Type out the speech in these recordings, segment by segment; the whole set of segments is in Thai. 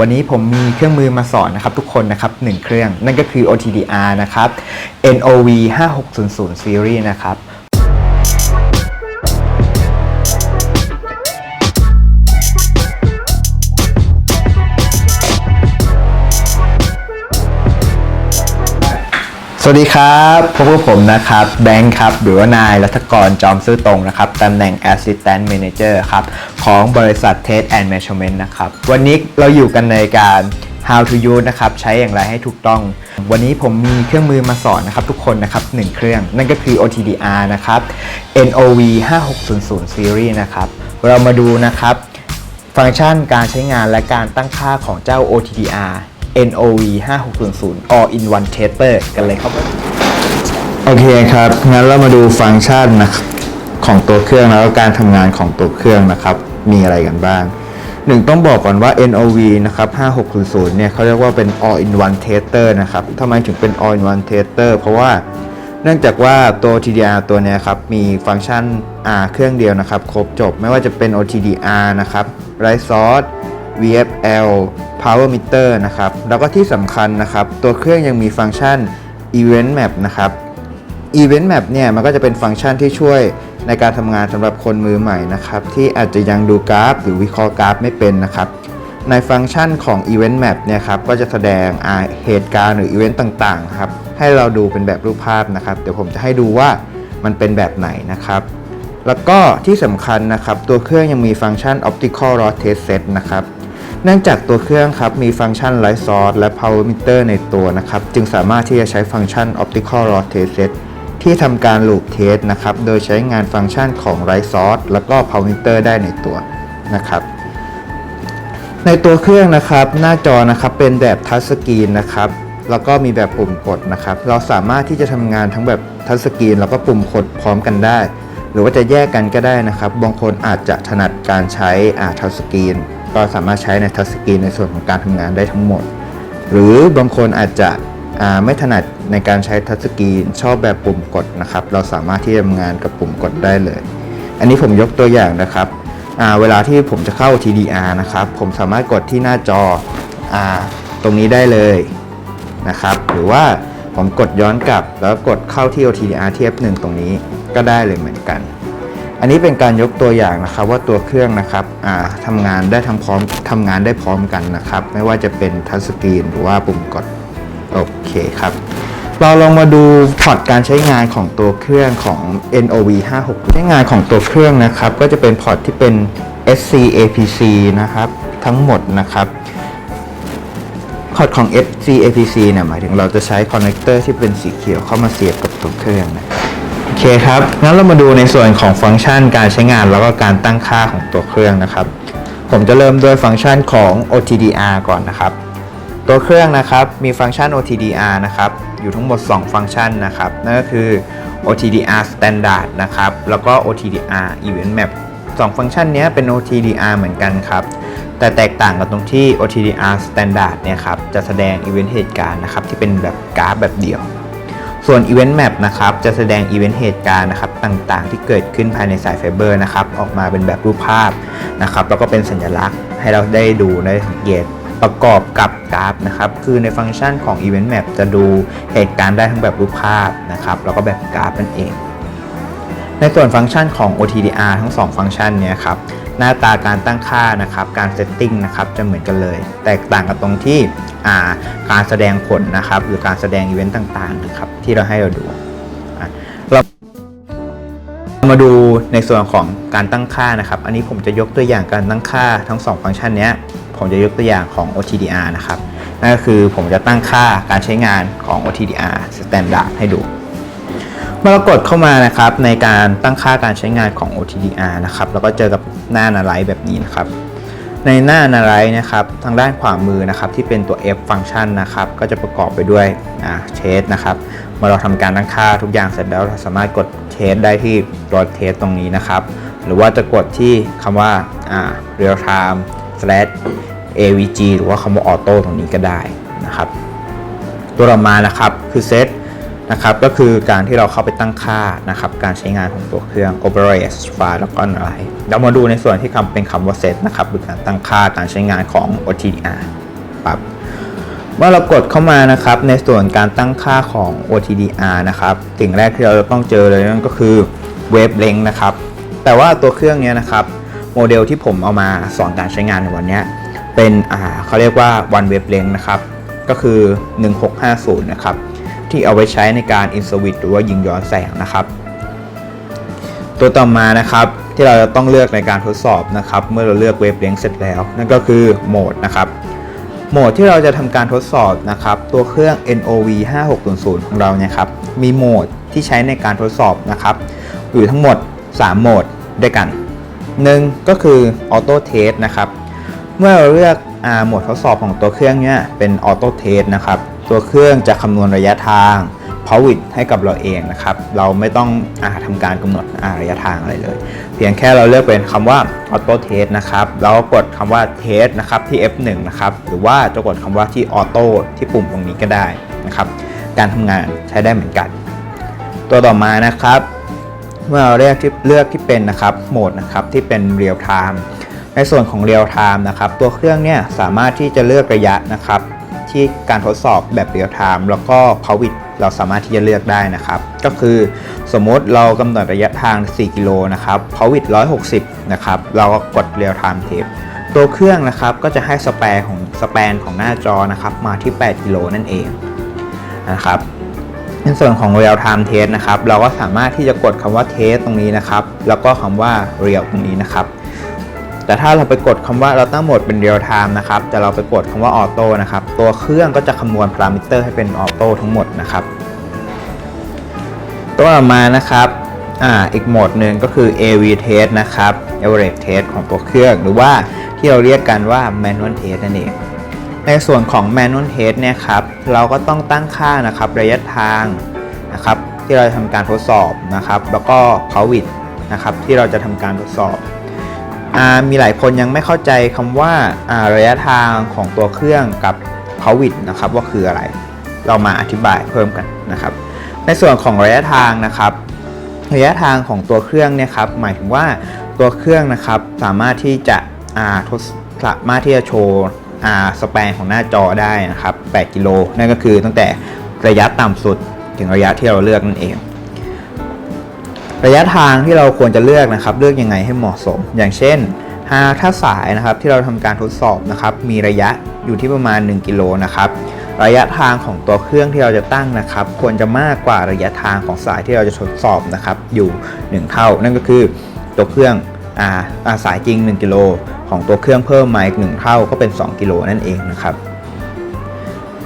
วันนี้ผมมีเครื่องมือมาสอนนะครับทุกคนนะครับหนึ่งเครื่องนั่นก็คือ OTDR นะครับ NOV 5600 Series นะครับสวัสดีครับพบกับผมนะครับแบงค์ครับหรือว่านายรัฐกรจอมซื่อตรงนะครับตำแหน่ง Assistant Manager ครับ ของบริษัท Test and Measurement นะครับ วันนี้เราอยู่กันในการ How to use นะครับ ใช้อย่างไรให้ถูกต้อง วันนี้ผมมีเครื่องมือมาสอนนะครับทุกคนนะครับหนึ่งเครื่อง นั่นก็คือ OTDR นะครับ NOV 5600 Series นะครับ เรามาดูนะครับ ฟังก์ชันการใช้งานและการตั้งค่าของเจ้า OTDR NOV 5600 All in One Tester กันเลยครับ โอเคครับ งั้นเรามาดูฟังก์ชันนะครับของตัวเครื่องแล้วก็การทำงานของตัวเครื่องนะครับ มีอะไรกันบ้าง หนึ่งต้องบอกก่อนว่า NOV นะครับ 5600 เนี่ยเขาเรียกว่าเป็น All in One Tester นะครับทำไมถึงเป็น All in One Tester เพราะว่าเนื่องจากว่าตัว TDR ตัวนี้ครับมีฟังก์ชันอ่าเครื่องเดียวนะครับ ครบจบไม่ว่าจะเป็น OTDR นะครับ Right Source VFL Power Meter นะครับ แล้วก็ที่สำคัญนะครับ ตัวเครื่องยังมีฟังก์ชัน Event Map นะครับ Event Map เนี่ยมันก็จะเป็นฟังก์ชันที่ช่วย ในการทำงานสำหรับคนมือใหม่นะครับ ที่อาจจะยังดูกราฟ หรือวิเคราะห์กราฟไม่เป็นนะครับ ในฟังก์ชันของ Event Map เนี่ยครับก็จะแสดงเหตุการณ์หรืออีเวนต์ต่างๆครับให้เราดูเป็นแบบรูปภาพนะครับ เดี๋ยวผมจะให้ดูว่ามันเป็นแบบไหนนะครับ แล้วก็ที่สำคัญนะครับ ตัวเครื่องยังมีฟังก์ชัน Optical Rod Test Set นะครับเนื่องจากตัวเครื่องครับมีฟังก์ชัน Light Source และ Power Meter ในตัวนะครับ จึงสามารถที่จะใช้ฟังก์ชัน Optical Rod Test Set ที่ทำการ loop test นะครับ โดยใช้งานฟังก์ชันของ Light Source แล้วก็ Power Meter ได้ในตัวนะครับ ในตัวเครื่องนะครับหน้าจอนะครับเป็นแบบทัชสกรีนนะครับแล้วก็มีแบบปุ่มกดนะครับ เราสามารถที่จะทำงานทั้งแบบทัชสกรีนแล้วก็ปุ่มกดพร้อมกันได้ หรือว่าจะแยกกันก็ได้นะครับ บางคนอาจจะถนัดการใช้อาทัชสกรีนก็สามารถใช้ในทัชสกรีนในส่วนของการทำงานได้ทั้งหมด หรือบางคนอาจจะ ไม่ถนัดในการใช้ทัชสกรีนชอบแบบปุ่มกดนะครับ เราสามารถที่จะทำงานกับปุ่มกดได้เลย อันนี้ผมยกตัวอย่างนะครับเวลาที่ผมจะเข้า TDR นะครับ ผมสามารถกดที่หน้าจออตรงนี้ได้เลยนะครับ หรือว่าผมกดย้อนกลับ แล้วกดเข้าที่ OTDR ที่ F1 ตรงนี้ก็ได้เลยเหมือนกัน อันนี้เป็นการยกตัวอย่างนะครับว่าตัวเครื่องนะครับทำงานได้ทั้งพร้อมทำงานได้พร้อมกันนะครับ ไม่ว่าจะเป็นทัชสกรีนหรือว่าปุ่มกด โอเคครับ เราลองมาดูพอร์ตการใช้งานของตัวเครื่องของ NOV 56ใช้งานของตัวเครื่องนะครับ ก็จะเป็นพอร์ตที่เป็น SC APC นะครับ ทั้งหมดนะครับพอร์ตของ SC APC เนี่ยหมายถึงเราจะใช้คอนเนคเตอร์ที่เป็นสีเขียวเข้ามาเสียบกับตัวเครื่องนะโอเคครับงั้นเรามาดูในส่วนของฟังก์ชันการใช้งานแล้วก็การตั้งค่าของตัวเครื่องนะครับ ผมจะเริ่มด้วยฟังก์ชันของ OTDR ก่อนนะครับ ตัวเครื่องนะครับมีฟังก์ชัน OTDR นะครับอยู่ทั้งหมด 2 ฟังก์ชันนะครับนั่นก็คือ OTDR Standard นะครับแล้วก็ OTDR Event Map 2 ฟังก์ชันนี้เป็น OTDR เหมือนกันครับแต่แตกต่างกันตรงที่ OTDR Standard เนี่ยครับจะแสดง Event เหตุการณ์นะครับที่เป็นแบบกราฟแบบเดียว ส่วน Event Map นะครับจะแสดง Event เหตุการณ์นะครับต่างๆ ที่เกิดขึ้นภายในสายไฟเบอร์นะครับออกมาเป็นแบบรูปภาพนะครับแล้วก็เป็นสัญลักษณ์ให้เราได้ดูได้สังเกต ประกอบกับกราฟนะครับ คือในฟังก์ชันของ Event Map จะดูเหตุการณ์ได้ทั้งแบบรูปภาพนะครับ แล้วก็แบบกราฟนั่นเอง ในส่วนฟังก์ชันของ OTDR ทั้ง 2 ฟังก์ชันเนี้ยครับ หน้าตาการตั้งค่านะครับ การเซตติ้งนะครับ จะเหมือนกันเลย แตกต่างกันตรงที่การแสดงผลนะครับ หรือการแสดงอีเวนต์ต่างๆนะครับ ที่เราให้เราดู มาดูในส่วนของการตั้งค่านะครับ อันนี้ผมจะยกตัวอย่างการตั้งค่าทั้ง 2 ฟังก์ชันนี้ผมจะยกตัวอย่างของ OTDR นะครับ นั่นก็คือผมจะตั้งค่าการใช้งานของ OTDR Standard ให้ดู เมื่อเรากดเข้ามานะครับในการตั้งค่าการใช้งานของ OTDR นะครับ แล้วก็เจอกับหน้า Analyze แบบนี้นะครับ ในหน้า Analyze นะครับทางด้านขวามือนะครับที่เป็นตัว F function นะครับ ก็จะประกอบไปด้วยอ่า test นะครับ มื่อเราทำการตั้งค่าทุกอย่างเสร็จแล้วเราสามารถกด test ได้ที่ตัว test ตรงนี้นะครับ หรือว่าจะกดที่คำว่าอ่า real time slash avg หรือว่าคำว่า auto ตรงนี้ก็ได้นะครับ ตัวต่อมานะครับคือ set นะครับก็คือการที่เราเข้าไปตั้งค่านะครับการใช้งานของตัวเครื่อง operate file แล้วก็อะไรเรามาดูในส่วนที่คำเป็นคำว่า set นะครับหรือการตั้งค่าการใช้งานของ OTDR รับ เมื่อเรากดเข้ามานะครับในส่วนการตั้งค่าของ OTDR นะครับสิ่งแรกที่เราต้องเจอเลยนั่นก็คือเวฟเลงนะครับแต่ว่าตัวเครื่องนี้นะครับโมเดลที่ผมเอามาสอนการใช้งานในวันนี้เป็นอ่าเขาเรียกว่า one wave length นะครับก็คือ 1650 นะครับที่เอาไว้ใช้ในการ in service หรือว่ายิงย้อนแสงนะครับ ตัวต่อมานะครับที่เราจะต้องเลือกในการทดสอบนะครับเมื่อเราเลือกเวฟเลงเสร็จแล้ว นั่นก็คือโหมดนะครับ โหมดที่เราจะทำการทดสอบนะครับตัวเครื่อง NOV 5600ของเราเนี่ยครับมีโหมดที่ใช้ในการทดสอบนะครับอยู่ทั้งหมด 3 โหมดด้วยกัน 1 ก็คือ Auto Test นะครับเมื่อเราเลือกโหมดทดสอบของตัวเครื่องเนี่ยเป็น Auto Test นะครับตัวเครื่องจะคำนวณระยะทาง p o w i t ให้กับเราเองนะครับ เราไม่ต้องอาทำการกำหนดอาระยะทางอะไรเลย เพียงแค่เราเลือกเป็นคำว่า Auto Test นะครับ แล้วกดคำว่า Test นะครับที่ F1 นะครับ หรือว่าจะกดคำว่าที่ Auto ที่ปุ่มตรงนี้ก็ได้นะครับ การทำงานใช้ได้เหมือนกัน ตัวต่อมานะครับ เมื่อเราเลือกที่เลือกที่เป็นนะครับโหมดนะครับที่เป็น Real Time ในส่วนของ Real Time นะครับ ตัวเครื่องเนี่ยสามารถที่จะเลือกระยะนะครับ ที่การทดสอบแบบ Real Time แล้วก็ p o w i t เราสามารถที่จะเลือกได้นะครับ ก็คือสมมติเรากำหนดระยะทาง 4 กิโลนะครับ p o w i t 160 นะครับ เราก็กด Real Time Tape ตัวเครื่องนะครับก็จะให้สแปรของสแปนของหน้าจอนะครับมาที่ 8 กิโลนั่นเองนะครับในส่วนของ real time test นะครับ เราก็สามารถที่จะกดคำว่า test ตรงนี้นะครับ แล้วก็คำว่า real ตรงนี้นะครับ แต่ถ้าเราไปกดคำว่าเราตั้งโหมดเป็น real time นะครับ แต่เราไปกดคำว่า auto นะครับ ตัวเครื่องก็จะคำนวณพารามิเตอร์ให้เป็น auto ทั้งหมดนะครับ ตัวต่อมานะครับอ่าอีกโหมดหนึ่งก็คือ AV test นะครับ average test ของตัวเครื่อง หรือว่าที่เราเรียกกันว่า manual test นั่นเองในส่วนของ manual test เนี่ยครับ เราก็ต้องตั้งค่านะครับระยะทางนะครับที่เราทำการทดสอบนะครับ แล้วก็ power นะครับที่เราจะทำการทดสอบ มีหลายคนยังไม่เข้าใจคำว่าระยะทางของตัวเครื่องกับ power นะครับว่าคืออะไร เรามาอธิบายเพิ่มกันนะครับ ในส่วนของระยะทางนะครับ ระยะทางของตัวเครื่องเนี่ยครับหมายถึงว่าตัวเครื่องนะครับสามารถที่จะทดสามารถที่จะโชว์สแปนของหน้าจอได้นะครับ 8 กิโล นั่นก็คือตั้งแต่ระยะต่ำสุดถึงระยะที่เราเลือกนั่นเอง ระยะทางที่เราควรจะเลือกนะครับเลือกยังไงให้เหมาะสม อย่างเช่นหากถ้าสายนะครับที่เราทำการทดสอบนะครับมีระยะอยู่ที่ประมาณ 1 กิโลนะครับระยะทางของตัวเครื่องที่เราจะตั้งนะครับ ควรจะมากกว่าระยะทางของสายที่เราจะทดสอบนะครับอยู่ 1 เท่า นั่นก็คือตัวเครื่องอ่าอาสายจริง 1 กิโลของตัวเครื่องเพิ่มมาอีก1เท่าก็เป็น 2 กิโลนั่นเองนะครับ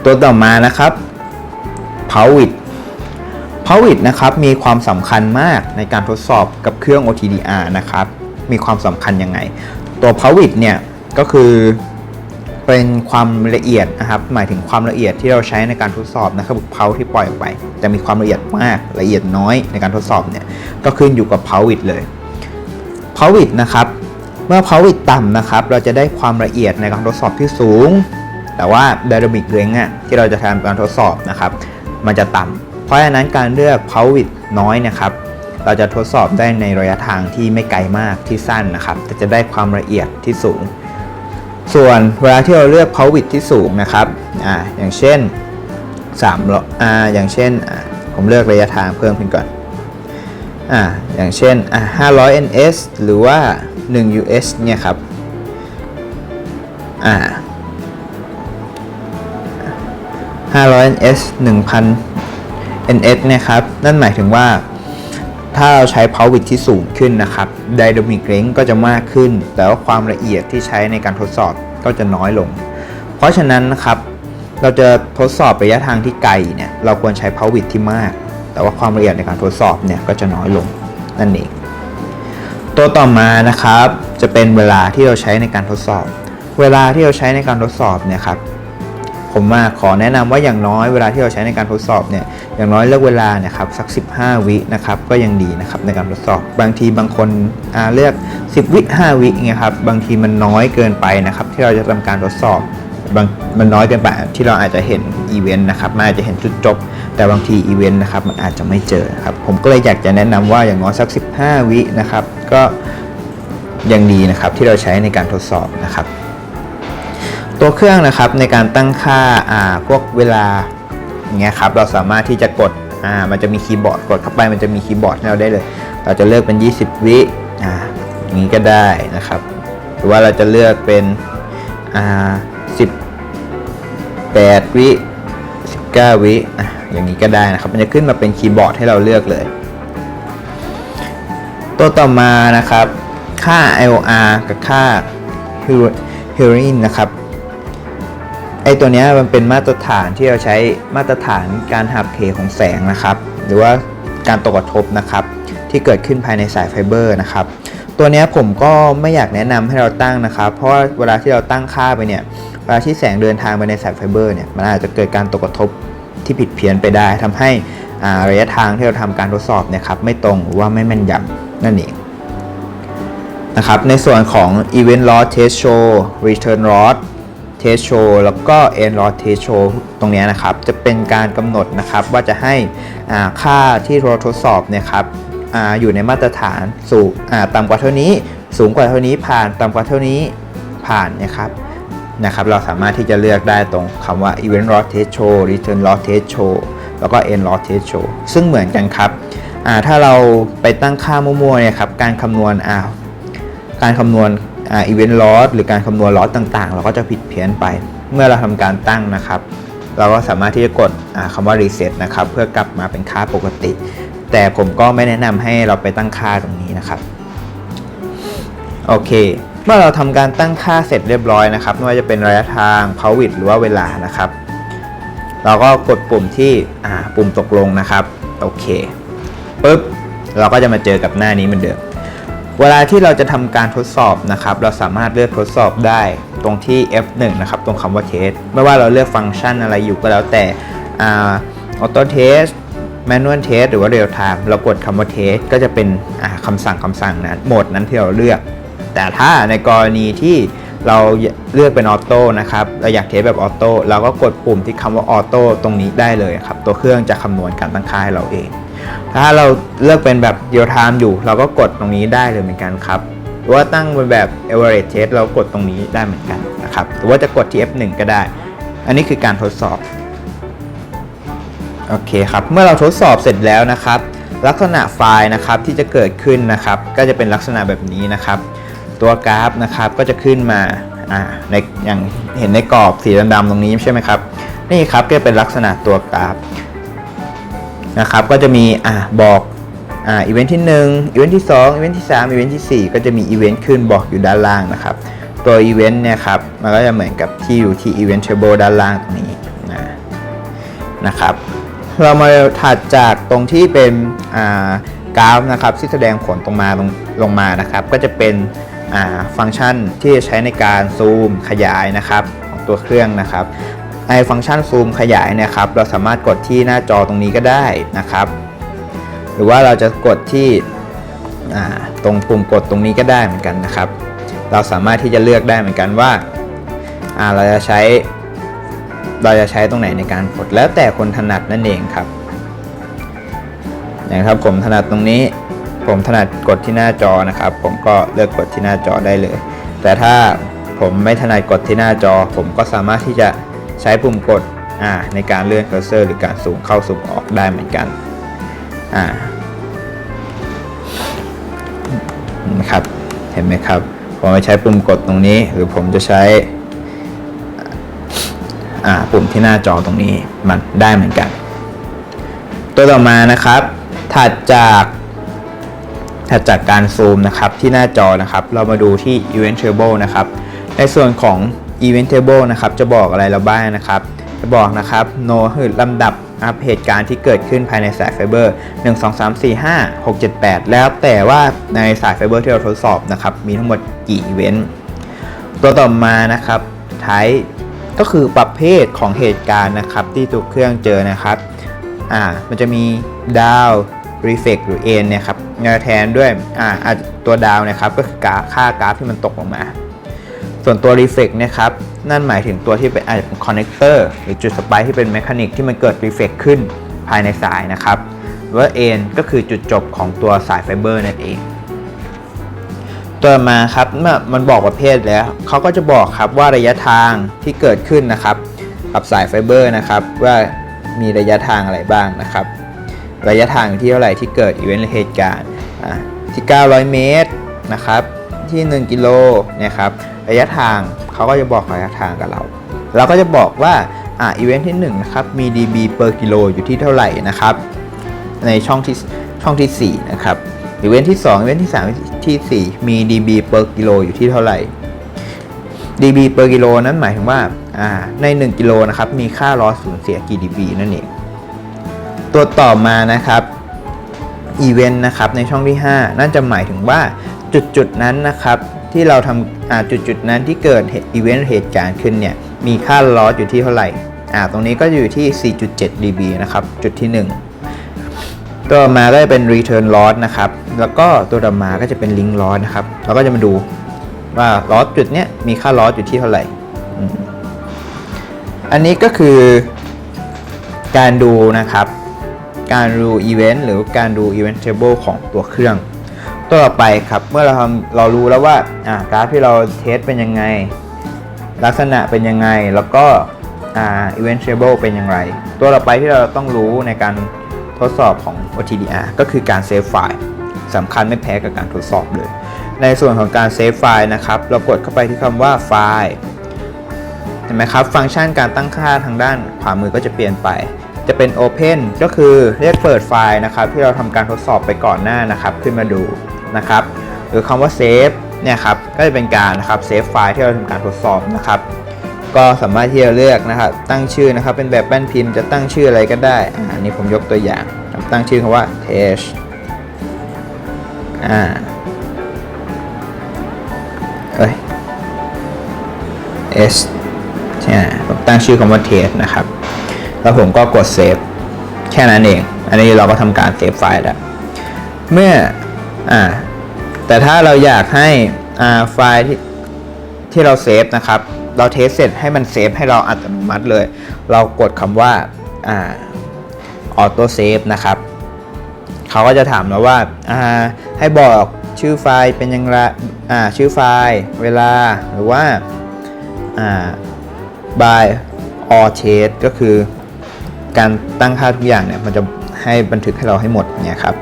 ตัวต่อมานะครับ power width power width นะครับมีความสำคัญมากในการทดสอบกับเครื่อง OTDR นะครับ มีความสำคัญยังไง ตัว power width เนี่ยก็คือเป็นความละเอียดนะครับ หมายถึงความละเอียดที่เราใช้ในการทดสอบนะครับเพาที่ปล่อยออกไป จะมีความละเอียดมากละเอียดน้อยในการทดสอบเนี่ยก็ขึ้นอยู่กับ power width เลย power width นะครับเมื่อ power width ต่ำนะครับ เราจะได้ความละเอียดในการทดสอบที่สูง แต่ว่า dynamic range อะที่เราจะทำการทดสอบนะครับ มันจะต่ำ เพราะฉะนั้นการเลือก power width น้อยนะครับ เราจะทดสอบได้ในระยะทางที่ไม่ไกลมากที่สั้นนะครับ แต่จะได้ความละเอียดที่สูง ส่วนเวลาที่เราเลือก power width ที่สูงนะครับอ่าอย่างเช่น3อ่าอย่างเช่นอ่าผมเลือกระยะทางเพิ่มขึ้นก่อนอ่าอย่างเช่นอ่า500 ns หรือว่า 1 us เนี่ยครับอ่า500 ns 1000 ns นี่ยครับ นั่นหมายถึงว่า ถ้าเราใช้ power width ที่สูงขึ้นนะครับ dynamic range ก็จะมากขึ้น แต่ว่าความละเอียดที่ใช้ในการทดสอบก็จะน้อยลง เพราะฉะนั้นนะครับ เราจะทดสอบระยะทางที่ไกลเนี่ย เราควรใช้ power width ที่มาก แต่ว่าความละเอียดในการทดสอบเนี่ยก็จะน้อยลงนั่นเอง ตัวต่อมานะครับ จะเป็นเวลาที่เราใช้ในการทดสอบ เวลาที่เราใช้ในการทดสอบเนี่ยครับ มมาขอแนะนำว่าอย่างน้อยเวลาที่เราใช้ในการทดสอบเนี่ยอย่างน้อยเลือกเวลาเนี่ยครับสัก 15 วินะครับก็ยังดีนะครับในการทดสอบ บางทีบางคนเลือก 10 วิ 5 วิเงี้ยครับบางทีมันน้อยเกินไปนะครับที่เราจะทำการทดสอบบางมันน้อยเกินไปที่เราอาจจะเห็นอีเวนต์นะครับมันอาจจะเห็นจุดจบ แต่บางทีอีเวนต์นะครับมันอาจจะไม่เจอครับผมก็เลยอยากจะแนะนำว่าอย่างน้อยสัก 15 วินะครับก็ยังดีนะครับที่เราใช้ในการทดสอบนะครับ ตัวเครื่องนะครับในการตั้งค่าอ่าพวกเวลาอย่างเงี้ยครับเราสามารถที่จะกดอ่ามันจะมีคีย์บอร์ดกดเข้าไปมันจะมีคีย์บอร์ดให้เราได้เลย เราจะเลือกเป็น 20 วิอ่าอย่างนี้ก็ได้นะครับ หรือว่าเราจะเลือกเป็นอ่า18 วิ 19 วิอะอย่างนี้ก็ได้นะครับ มันจะขึ้นมาเป็นคีย์บอร์ดให้เราเลือกเลย ตัวต่อมานะครับ ค่า IOR กับค่า Hearing นะครับ ไอตัวนี้มันเป็นมาตรฐานที่เราใช้มาตรฐานการหักเหของแสงนะครับ หรือว่าการตกกระทบนะครับ ที่เกิดขึ้นภายในสายไฟเบอร์นะครับ ตัวนี้ผมก็ไม่อยากแนะนำให้เราตั้งนะครับ เพราะเวลาที่เราตั้งค่าไปเนี่ยเวลาที่แสงเดินทางไปในสายไฟเบอร์เนี่ยมันอาจจะเกิดการตกกระทบที่ผิดเพี้ยนไปได้ทำให้อาระยะทางที่เราทำการทดสอบเนี่ยครับไม่ตรงหรือว่าไม่แม่นยำนั่นเองนะครับในส่วนของ Event Loss Test Show Return Loss Test Show แล้วก็ End Loss Test Show ตรงนี้นะครับ จะเป็นการกำหนดนะครับว่าจะให้ค่าที่เราทดสอบเนี่ยครับออยู่ในมาตรฐานสูงต่ำกว่าเท่านี้ สูงกว่าเท่านี้ผ่านต่ำกว่าเท่านี้ผ่านนะครับนะครับ เราสามารถที่จะเลือกได้ตรงคำว่า Event Loss Test Show Return Loss Test Show แล้วก็ End Loss Test Show ซึ่งเหมือนกันครับถ้าเราไปตั้งค่ามั่วๆเนี่ยครับการคำนวณอ่าการคำนวณ อีเวนต์ลอสหรือการคำนวณลอสต่างๆ เราก็จะผิดเพี้ยนไป เมื่อเราทำการตั้งนะครับ เราก็สามารถที่จะกดคำว่า reset นะครับ เพื่อกลับมาเป็นค่าปกติ แต่ผมก็ไม่แนะนำให้เราไปตั้งค่าตรงนี้นะครับโอเค เมื่อเราทำการตั้งค่าเสร็จเรียบร้อยนะครับไม่ว่าจะเป็นระยะทาง power width หรือว่าเวลานะครับ เราก็กดปุ่มที่ปุ่มตกลงนะครับ โอเคปุ๊บเราก็จะมาเจอกับหน้านี้เหมือนเดิม เวลาที่เราจะทำการทดสอบนะครับ เราสามารถเลือกทดสอบได้ตรงที่ F1 นะครับ ตรงคำว่า test ไม่ว่าเราเลือกฟังก์ชันอะไรอยู่ก็แล้วแต่ออโต้เทสแมนนวลเทสหรือว่าเรียลไทม์เรากดคำว่า test ก็จะเป็นคำสั่งคำสั่งนั้นโหมดนั้นที่เราเลือก แต่ถ้าในกรณีที่เราเลือกเป็นออโต้นะครับ เราอยากเทสแบบออโต้เราก็กดปุ่มที่คำว่าออโต้ตรงนี้ได้เลยครับ ตัวเครื่องจะคำนวณการตั้งค่าให้เราเอง ถ้าเราเลือกเป็นแบบเดียวไทม์อยู่ เราก็กดตรงนี้ได้เลยเหมือนกันครับหรือว่าตั้งเป็นแบบ average test เรากดตรงนี้ได้เหมือนกันนะครับหรือว่าจะกดที่ F1 ก็ได้ อันนี้คือการทดสอบโอเคครับเมื่อเราทดสอบเสร็จแล้วนะครับ ลักษณะไฟล์นะครับที่จะเกิดขึ้นนะครับ ก็จะเป็นลักษณะแบบนี้นะครับ ตัวกราฟนะครับก็จะขึ้นมาอ่าในอย่างเห็นในกรอบสีดำๆตรงนี้ใช่ไหมครับนี่ครับก็เป็นลักษณะตัวกราฟ นะครับก็จะมีอ่าบอกอ่าอีเวนท์ที่1อีเวนท์ที่2อีเวนท์ที่3อีเวนท์ที่ 4 ก็จะมีอีเวนต์ขึ้นบอกอยู่ด้านล่างนะครับ ตัวอีเวนต์เนี่ยครับมันก็จะเหมือนกับที่อยู่ที่อีเวนต์เทเบิลด้านล่างตรงนี้นะนะครับ เรามาถัดจากตรงที่เป็นอ่ากราฟนะครับที่แสดงผลตรงมาลงลงมานะครับ ก็จะเป็นอ่าฟังก์ชันที่จะใช้ในการซูมขยายนะครับของตัวเครื่องนะครับ ในฟังก์ชันซูมขยายนะครับ เราสามารถกดที่หน้าจอตรงนี้ก็ได้นะครับ หรือว่าเราจะกดที่ตรงปุ่มกดตรงนี้ก็ได้เหมือนกันนะครับ เราสามารถที่จะเลือกได้เหมือนกันว่าเราจะใช้เราจะใช้ตรงไหนในการกดแล้วแต่คนถนัดนั่นเองครับอย่างครับผมถนัดตรงนี้ ผมถนัดกดที่หน้าจอนะครับ ผมก็เลือกกดที่หน้าจอได้เลย แต่ถ้าผมไม่ถนัดกดที่หน้าจอ ผมก็สามารถที่จะ ใช้ปุ่มกดในการเลื่อนเคอร์เซอร์ หรือการสูงเข้าสูงออกได้เหมือนกันนะครับเห็นไหมครับผมจะใช้ปุ่มกดตรงนี้ หรือผมจะใช้ปุ่มที่หน้าจอตรงนี้มันได้เหมือนกัน ตัวต่อมานะครับ ถัดจากถัดจากการซูมนะครับที่หน้าจอนะครับ เรามาดูที่ Event Table นะครับ ในส่วนของ Event Table นะครับจะบอกอะไรเราบ้างนะครับ จะบอกนะครับ no คือลำดับอัปเหตุการณ์ที่เกิดขึ้นภายในสายไฟเบอร์ 1 2 3 4 5 6 7 8 แล้วแต่ว่าในสายไฟเบอร์ที่เราทดสอบนะครับ มีทั้งหมดกี่อีเวนต์ตัวต่อมานะครับท้ายก็คือประเภทของเหตุการณ์นะครับ ที่ตัวเครื่องเจอนะครับอ่ามันจะมีดาว reflect หรือ n เนี่ยครับแทนด้วยอ่าตัวดาวนะครับก็คือค่ากราฟที่มันตกลงมา ส่วนตัว reflect นะครับนั่นหมายถึงตัวที่เป็นอาจจะเป็น connector หรือจุดสปายที่เป็นแมคานิกที่มันเกิด reflect ขึ้นภายในสายนะครับหรือว่า n ก็คือจุดจบของตัวสายไฟเบอร์นั่นเองตัวมาครับเมื่อมันบอกประเภทแล้วเขาก็จะบอกครับว่าระยะทางที่เกิดขึ้นนะครับ กับสายไฟเบอร์นะครับ ว่ามีระยะทางอะไรบ้างนะครับ ระยะทางที่เท่าไหร่ที่เกิดอีเวนต์เหตุการณ์ที่ 900 เมตรนะครับ ที่ 1 กิโลเนี่ยครับ ระยะทางเขาก็จะบอกระยะทางกับเรา เราก็จะบอกว่าอ่าอีเวนต์ที่1นะครับมี dB per กิโลอยู่ที่เท่าไหร่นะครับ ในช่องที่ช่องที่4นะครับอีเวนต์ที่2อีเวนต์ที่3ที่4มี dB per กิโลอยู่ที่เท่าไหร่ dB per กิโลนั้นหมายถึงว่าอ่าใน 1 กิโลนะครับมีค่าลอสสูญเสียกี่ dB นั่นเองตัวต่อมานะครับอีเวนต์นะครับในช่องที่ 5นั่นจะหมายถึงว่าจุดจุดๆนั้นนะครับ ที่เราทำจุดจุดๆนั้นที่เกิดอีเวนต์เหตุการณ์ขึ้นเนี่ยมีค่าลอสอยู่ที่เท่าไหร่อ่าตรงนี้ก็อยู่ที่ 4.7 dB นะครับ จุดที่ 1 ตัวมาก็จะเป็น return loss นะครับ แล้วก็ตัวต่อมาก็จะเป็น link loss นะครับ เราก็จะมาดูว่า loss จุดเนี้ยมีค่า loss อยู่ที่เท่าไหร่ อันนี้ก็คือการดูนะครับ การดู event หรือการดู event table ของตัวเครื่อง ตัวต่อไปครับเมื่อเราทำเรารู้แล้วว่าอ่ากราฟที่เราเทสเป็นยังไง ลักษณะเป็นยังไงแล้วก็อ่า event table เป็นอย่างไร ตัวต่อไปที่เราต้องรู้ในการทดสอบของ OTDR ก็คือการเซฟไฟล์สำคัญไม่แพ้กับการทดสอบเลย ในส่วนของการเซฟไฟล์นะครับเรากดเข้าไปที่คำว่าไฟล์เห็นไหมครับฟังก์ชันการตั้งค่าทางด้านขวามือก็จะเปลี่ยนไปจะเป็น Open ก็คือเรียกเปิดไฟล์นะครับที่เราทำการทดสอบไปก่อนหน้านะครับ ขึ้นมาดู นะครับหรือคำว่า Save เนี่ยครับก็จะเป็นการนะครับเซฟไฟล์ที่เราทำการทดสอบนะครับก็สามารถที่จะเลือกนะครับตั้งชื่อนะครับเป็นแบบแป้นพิมพ์จะตั้งชื่ออะไรก็ได้อ่าอันนี้ผมยกตัวอย่างตั้งชื่อคำว่า test อ่าเอ้ย s ใช่ผมตั้งชื่อคำว่า test นะครับ แล้วผมก็กด save แค่นั้นเอง อันนี้เราก็ทำการเซฟไฟล์แล้ว เมื่อ อ่าแต่ถ้าเราอยากให้อ่าไฟล์ที่ที่เราเซฟนะครับ เราเทสเสร็จให้มันเซฟให้เราอัตโนมัติเลย เรากดคำว่าอ่าออโต้เซฟนะครับเขาก็จะถามเราว่าอ่าให้บอกชื่อไฟล์เป็นยังไงอ่าชื่อไฟล์ เวลาหรือว่าอ่า by all test ก็คือการตั้งค่าทุกอย่างเนี่ยมันจะให้บันทึกให้เราให้หมดเนี่ยครับ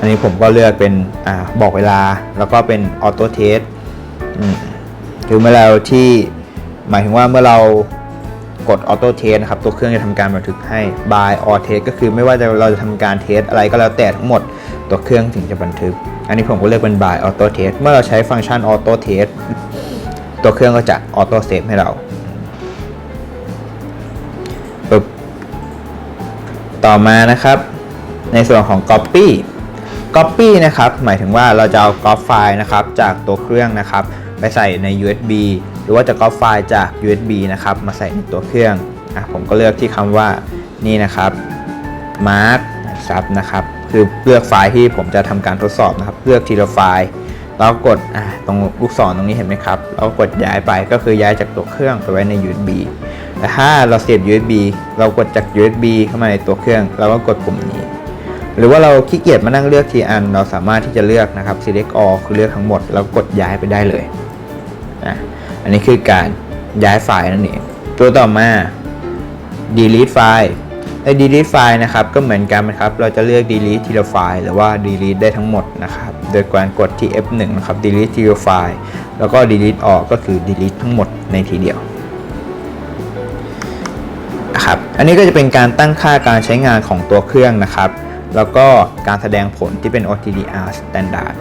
อันนี้ผมก็เลือกเป็นอาบอกเวลาแล้วก็เป็น auto test คือเมื่อเราที่หมายถึงว่าเมื่อเรากด auto test นะครับ ตัวเครื่องจะทำการบันทึกให้ by all test ก็คือไม่ว่าจะเราจะทำการเทสอะไรก็แล้วแต่ทั้งหมดตัวเครื่องถึงจะบันทึก อันนี้ผมก็เลือกเป็น by auto test เมื่อเราใช้ฟังก์ชัน auto test ตัวเครื่องก็จะ auto save ให้เราปึ๊บต่อมานะครับ ในส่วนของ Copy Copy นะครับหมายถึงว่าเราจะเอา Copy ไฟล์นะครับจากตัวเครื่องนะครับไปใส่ใน USB หรือว่าจะ Copy ไฟล์จาก USB นะครับมาใส่ในตัวเครื่องอะผมก็เลือกที่คำว่านี่นะครับ Mark ซับนะครับคือเลือกไฟล์ที่ผมจะทำการทดสอบนะครับเลือกทีละไฟล์แล้วกดอะตรงลูกศรตรงนี้เห็นไหมครับแล้วกดย้ายไปก็คือย้ายจากตัวเครื่องไปไว้ใน USB แต่ถ้าเราเสียบ USB เรากดจาก USB เข้ามาในตัวเครื่อง เราก็กดปุ่มนี้ หรือว่าเราขี้เกียจมานั่งเลือกทีอัน เราสามารถที่จะเลือกนะครับ select all คือเลือกทั้งหมด แล้วกดย้ายไปได้เลยนะอันนี้คือการย้ายไฟล์นั่นเองตัวต่อมา delete ไฟล์ใน delete ไฟล์นะครับก็เหมือนกันนะครับ เราจะเลือก delete ทีละไฟล์หรือว่า delete ได้ทั้งหมดนะครับ โดยการกดที่ F1 นะครับ delete ทีละไฟล์แล้วก็ delete ออกก็คือ delete ทั้งหมดในทีเดียวนะครับ อันนี้ก็จะเป็นการตั้งค่าการใช้งานของตัวเครื่องนะครับ แล้วก็การแสดงผลที่เป็น OTDR standard